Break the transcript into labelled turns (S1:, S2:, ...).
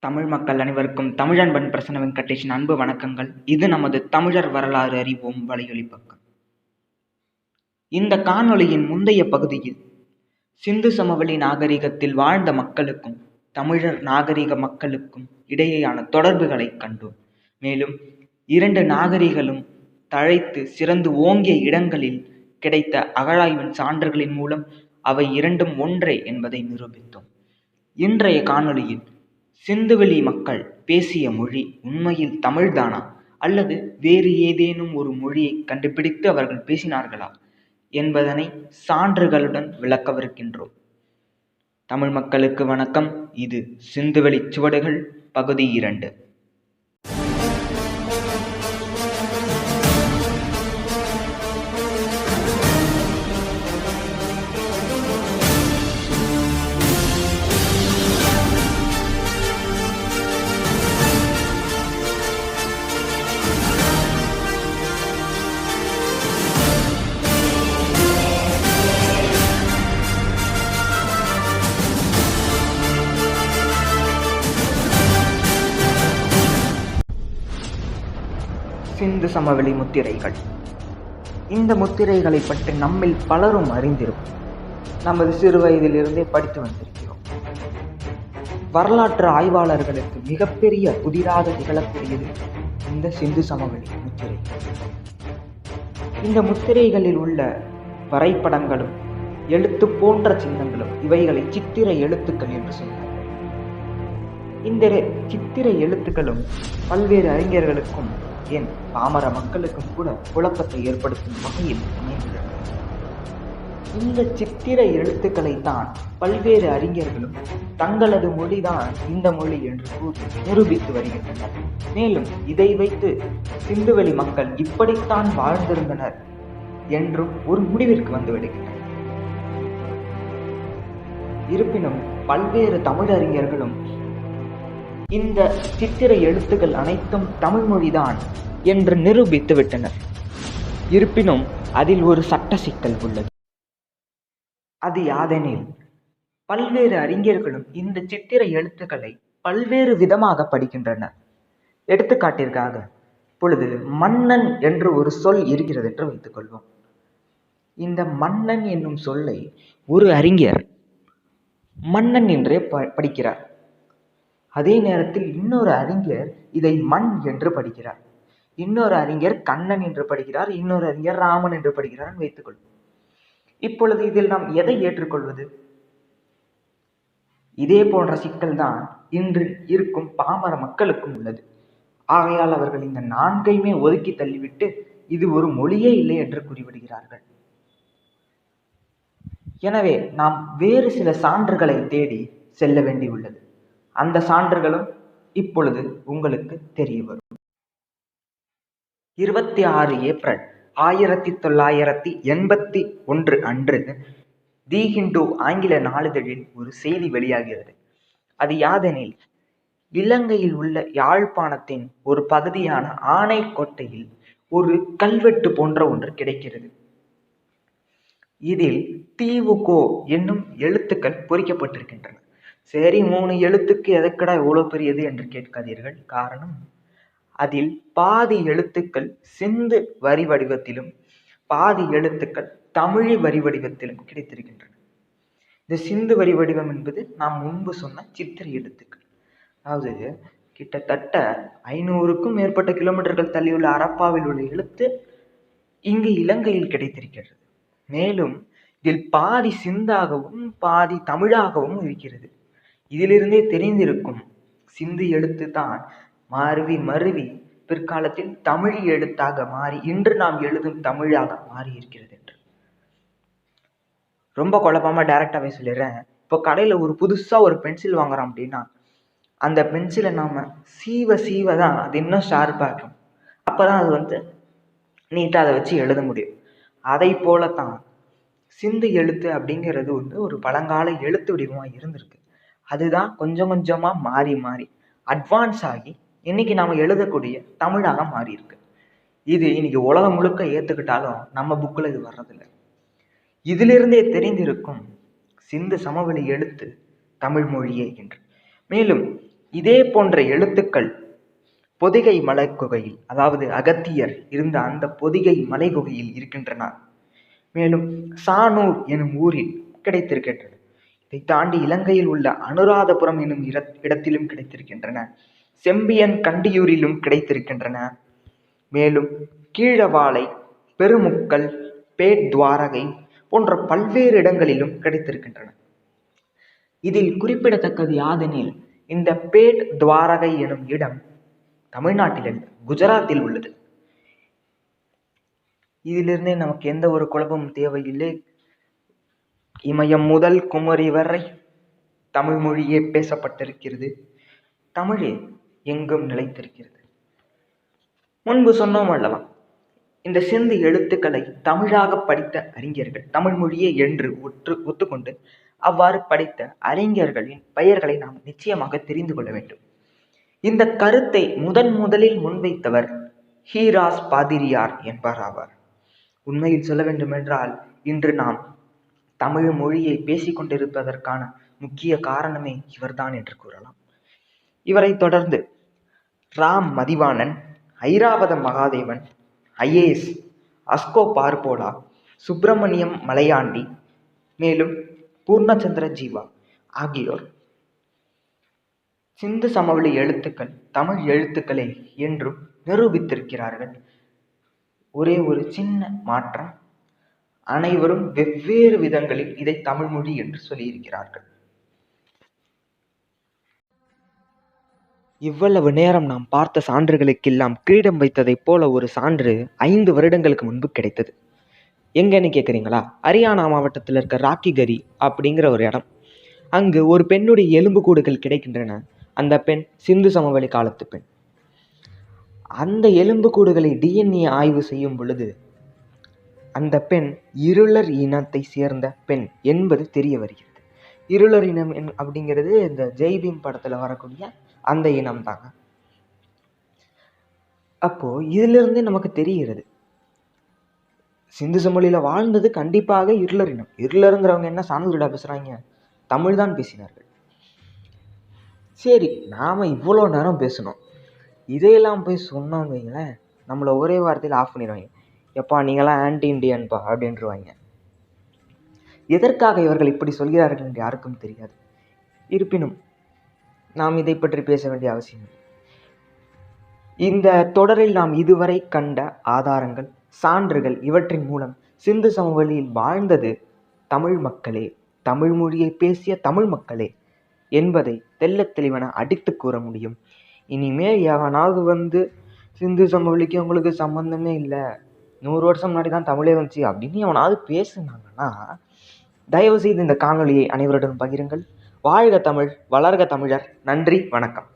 S1: தமிழ் மக்கள் அனைவருக்கும் தமிழன்பன் பிரசன்ன வெங்கடேஷன் அன்பு வணக்கங்கள். இது நமது தமிழர் வரலாறு அறிவோம் வலையொலி பக்கம் இந்த காணொளியின் முந்தைய பகுதியில் சிந்து சமவெளி நாகரிகத்தில் வாழ்ந்த மக்களுக்கும் தமிழர் நாகரிக மக்களுக்கும் இடையேயான தொடர்புகளை கண்டோம். மேலும் இரண்டு நாகரிகளும் தழைத்து சிறந்து ஓங்கிய இடங்களில் கிடைத்த அகழாய்வின் சான்றுகளின் மூலம் அவை இரண்டும் ஒன்றே என்பதை நிரூபித்தோம். இன்றைய காணொளியில் சிந்துவெளி மக்கள் பேசிய மொழி உண்மையில் தமிழ்தானா? அல்லது வேறு ஏதேனும் ஒரு மொழியை கண்டுபிடித்து அவர்கள் பேசினார்களா? என்பதனை சான்றுகளுடன் விளக்கவிருக்கின்றோம். தமிழ் மக்களுக்கு வணக்கம். இது சிந்துவெளி சுவடுகள் பகுதி இரண்டு. சமவெளி முத்திரைகள். இந்த முத்திரைகளை பற்றி நம்மில் பலரும் அறிந்திருக்கும் நமது சிறு வயதிலிருந்தே படித்து வந்திருக்கிறோம். வரலாற்று ஆய்வாளர்களுக்கு மிகப்பெரிய புதிராக திகழக்கூடியது இந்த சிந்து சமவெளி முத்திரை. இந்த முத்திரைகளில் உள்ள வரைபடங்களும் எழுத்து போன்ற சின்னங்களும் இவைகளை சித்திர எழுத்துக்கள் என்று சொல்கிறார்கள் இந்த சித்திர எழுத்துக்களும் பல்வேறு அறிஞர்களுக்கும் ஏன் பாமர மக்களுக்கும் கூட குழப்பத்தை ஏற்படுத்தும் வகையில் அமைந்துள்ளன இந்த சித்திர எழுத்துக்களை தான் பல்வேறு அறிஞர்களும் தங்களது மொழிதான் இந்த மொழி என்று கூறி நிரூபித்து வருகின்றனர். மேலும் இதை வைத்து சிந்துவெளி மக்கள் இப்படித்தான் வாழ்ந்திருந்தனர் என்றும் ஒரு முடிவிற்கு வந்துவிடுகின்றனர் இருப்பினும் பல்வேறு தமிழறிஞர்களும் இந்த சித்திர எழுத்துக்கள் அனைத்தும் தமிழ் மொழிதான் என்று நிரூபித்து விட்டனர் இருப்பினும் அதில் ஒரு சட்ட சிக்கல் உள்ளது. அது யாதெனில் பல்வேறு அறிஞர்களும் இந்த சித்திர எழுத்துக்களை பல்வேறு விதமாக படிக்கின்றனர். எடுத்துக்காட்டிற்காக இப்பொழுது மன்னன் என்று ஒரு சொல் இருக்கிறது என்று வைத்துக்கொள்வோம். இந்த மன்னன் என்னும் சொல்லை ஒரு அறிஞர் மன்னன் என்றே ப படிக்கிறார். அதே நேரத்தில் இன்னொரு அறிஞர் இதை மண் என்று படிக்கிறார். இன்னொரு அறிஞர் கண்ணன் என்று படிக்கிறார் இன்னொரு அறிஞர் ராமன் என்று படிக்கிறார் வைத்துக்கொள்வோம் இப்பொழுது இதில் நாம் எதை ஏற்றுக்கொள்வது? இதே போன்ற சிக்கல் தான் இன்று இருக்கும் பாமர மக்களுக்கும் உள்ளது. ஆகையால் அவர்கள் இந்த நான்கையுமே ஒதுக்கி தள்ளிவிட்டு இது ஒரு மொழியே இல்லை என்று கூறிவிடுகிறார்கள் எனவே நாம் வேறு சில சான்றுகளை தேடி செல்ல வேண்டியுள்ளது. அந்த சான்றுகளும் இப்பொழுது உங்களுக்கு தெரிய வரும். இருபத்தி ஆறு ஏப்ரல் ஆயிரத்தி தொள்ளாயிரத்தி எண்பத்தி ஒன்று அன்று தி ஹிந்து ஆங்கில நாளிதழில் ஒரு செய்தி வெளியாகிறது. அது யாதெனில் இலங்கையில் உள்ள யாழ்ப்பாணத்தின் ஒரு பகுதியான ஆனைக்கோட்டையில் ஒரு கல்வெட்டு போன்ற ஒன்று கிடைக்கிறது. இதில் தீவுகோ என்னும் எழுத்துக்கள் பொறிக்கப்பட்டிருக்கின்றன. சரி மூணு எழுத்துக்கு எதற்கடா இவ்வளோ பெரியது என்று கேட்காதீர்கள். காரணம் அதில் பாதி எழுத்துக்கள் சிந்து வரி வடிவத்திலும் பாதி எழுத்துக்கள் தமிழ் வரி வடிவத்திலும் கிடைத்திருக்கின்றன. இந்த சிந்து வரி வடிவம் என்பது நாம் முன்பு சொன்ன சித்திரை எழுத்துக்கள். அதாவது கிட்டத்தட்ட ஐநூறுக்கும் மேற்பட்ட கிலோமீட்டர்கள் தள்ளியுள்ள அரப்பாவில் உள்ள எழுத்து இங்கு இலங்கையில் கிடைத்திருக்கிறது. மேலும் இதில் பாதி சிந்தாகவும் பாதி தமிழாகவும் இருக்கிறது. இதிலிருந்தே தெரிந்திருக்கும். சிந்து எழுத்து தான் மருவி மருவி பிற்காலத்தில் தமிழ் எழுத்தாக மாறி இன்று நாம் எழுதும் தமிழாக மாறி இருக்கிறது என்று. ரொம்ப குழப்பமா டைரக்டாவே சொல்லிடுறேன். இப்போ கடையில் ஒரு புதுசாக ஒரு பென்சில் வாங்குறோம் அப்படின்னா அந்த பென்சிலை நாம் சீவ சீவ தான் அது இன்னும் ஷார்ப்பாகும் அப்போ தான் அது வந்து நீட்டாக அதை வச்சு எழுத முடியும். அதை போல தான் சிந்து எழுத்து அப்படிங்கிறது வந்து ஒரு பழங்கால எழுத்து வடிவமாக இருந்திருக்கு. அதுதான் கொஞ்சம் கொஞ்சமாக மாறி மாறி அட்வான்ஸ் ஆகி இன்னைக்கு நாம் எழுதக்கூடிய தமிழாக மாறி இருக்கு இது இன்னைக்கு உலகம் முழுக்க ஏற்றுக்கிட்டாலும் நம்ம புக்கில் இது வர்றதில்லை. இதிலிருந்தே தெரிந்திருக்கும் சிந்து சமவெளி எழுத்து தமிழ் மொழியே என்று. மேலும் இதே போன்ற எழுத்துக்கள் பொதிகை மலைக்குகையில் அதாவது அகத்தியர் இருந்த அந்த பொதிகை மலை குகையில் இருக்கின்றன. மேலும் சானூர் எனும் ஊரில் கிடைத்திருக்கின்றன. இதை தாண்டி இலங்கையில் உள்ள அனுராதபுரம் எனும் இடத்திலும் கிடைத்திருக்கின்றன. செம்பியன் கண்டியூரிலும் கிடைத்திருக்கின்றன. மேலும் கீழவாளை பெருமுக்கல் பேட் துவாரகை போன்ற பல்வேறு இடங்களிலும் கிடைத்திருக்கின்றன. இதில் குறிப்பிடத்தக்கது யாதெனில் இந்த பேட் துவாரகை எனும் இடம் தமிழ்நாட்டில் அல்ல குஜராத்தில் உள்ளது. இதிலிருந்தே நமக்கு எந்த ஒரு குழப்பமும் தேவையில்லை. இமயம் முதல் குமரி வரை தமிழ் மொழியே பேசப்பட்டிருக்கிறது. தமிழே எங்கும் நிலைத்திருக்கிறது. முன்பு சொன்னோம் அல்லவா இந்த சிந்து எழுத்துக்களை தமிழாக படித்த அறிஞர்கள் தமிழ் மொழியே என்று ஒற்று ஒத்துக்கொண்டு அவ்வாறு படித்த அறிஞர்களின் பெயர்களை நாம் நிச்சயமாக தெரிந்து கொள்ள வேண்டும். இந்த கருத்தை முதன் முதலில் முன்வைத்தவர் ஹீராஸ் பாதிரியார் என்பார் ஆவார். உண்மையில் சொல்ல வேண்டுமென்றால் இன்று நாம் தமிழ் மொழியை பேசிக்கொண்டிருப்பதற்கான முக்கிய காரணமே இவர்தான் என்று கூறலாம். இவரை தொடர்ந்து Ram Mathivanan Iravatha Mahadevan IAS Asko Parpola Subramaniam Malaiyandi மேலும் பூர்ணச்சந்திர ஜீவா ஆகியோர் சிந்து சமவெளி எழுத்துக்கள் தமிழ் எழுத்துக்களே என்றும் நிரூபித்திருக்கிறார்கள். ஒரே ஒரு சின்ன மாற்றம் அனைவரும் வெவ்வேறு விதங்களில் இதை தமிழ் மொழி என்று சொல்லியிருக்கிறார்கள். இவ்வளவு நேரம் நாம் பார்த்த சான்றுகளுக்கெல்லாம் கிரீடம் வைத்ததைப் போல ஒரு சான்று ஐந்து வருடங்களுக்கு முன்பு கிடைத்தது. எங்கன்னு கேட்குறீங்களா ஹரியானா மாவட்டத்தில் இருக்க ராக்கிகரி அப்படிங்கிற ஒரு இடம். அங்கு ஒரு பெண்ணுடைய எலும்புக்கூடுகள் கிடைக்கின்றன. அந்த பெண் சிந்து சமவெளி காலத்து பெண். அந்த எலும்புக்கூடுகளை டிஎன்ஏ ஆய்வு செய்யும் பொழுது அந்த பெண் இருளர் இனத்தை சேர்ந்த பெண் என்பது தெரிய வருகிறது. இருளர் இனம் என் அப்படிங்கிறது இந்த ஜெய்பீம் படத்தில் வரக்கூடிய அந்த இனம் தாங்க அப்போது இதிலிருந்தே நமக்கு தெரிகிறது. சிந்து சமொழியில் வாழ்ந்தது கண்டிப்பாக இருளர் இனம். இருளருங்கிறவங்க என்ன சான்றிதழா பேசுகிறாங்க தமிழ் தான் பேசினார்கள். சரி நாம் இவ்வளோ நேரம் பேசணும். இதையெல்லாம் போய் சொன்னோம் வைங்களேன் நம்மளை ஒரே வார்த்தையில் ஆஃப் பண்ணிடுவாங்க. எப்பா நீங்களாம் ஆன்டி இண்டியன்பா அப்படின்ட்டுருவாங்க எதற்காக இவர்கள் இப்படி சொல்கிறார்கள் என்று யாருக்கும் தெரியாது. இருப்பினும் நாம் இதை பற்றி பேச வேண்டிய அவசியம் இந்த தொடரில் நாம் இதுவரை கண்ட ஆதாரங்கள் சான்றுகள் இவற்றின் மூலம் சிந்து சமவெளியில் வாழ்ந்தது தமிழ் மக்களே தமிழ் மொழியை பேசிய தமிழ் மக்களே என்பதை தெல்ல தெளிவென அடித்து கூற முடியும். இனிமேல் எவனாவது வந்து சிந்து சமவெளிக்கு உங்களுக்கு சம்மந்தமே இல்லை. நூறு வருஷம் முன்னாடி தான் தமிழே வந்துச்சு அப்படின்னு எவனாவது பேசுனாங்கன்னா தயவுசெய்து இந்த காணொலியை அனைவருடன் பகிருங்கள். வாழ்க தமிழ் வளர்க தமிழர். நன்றி வணக்கம்.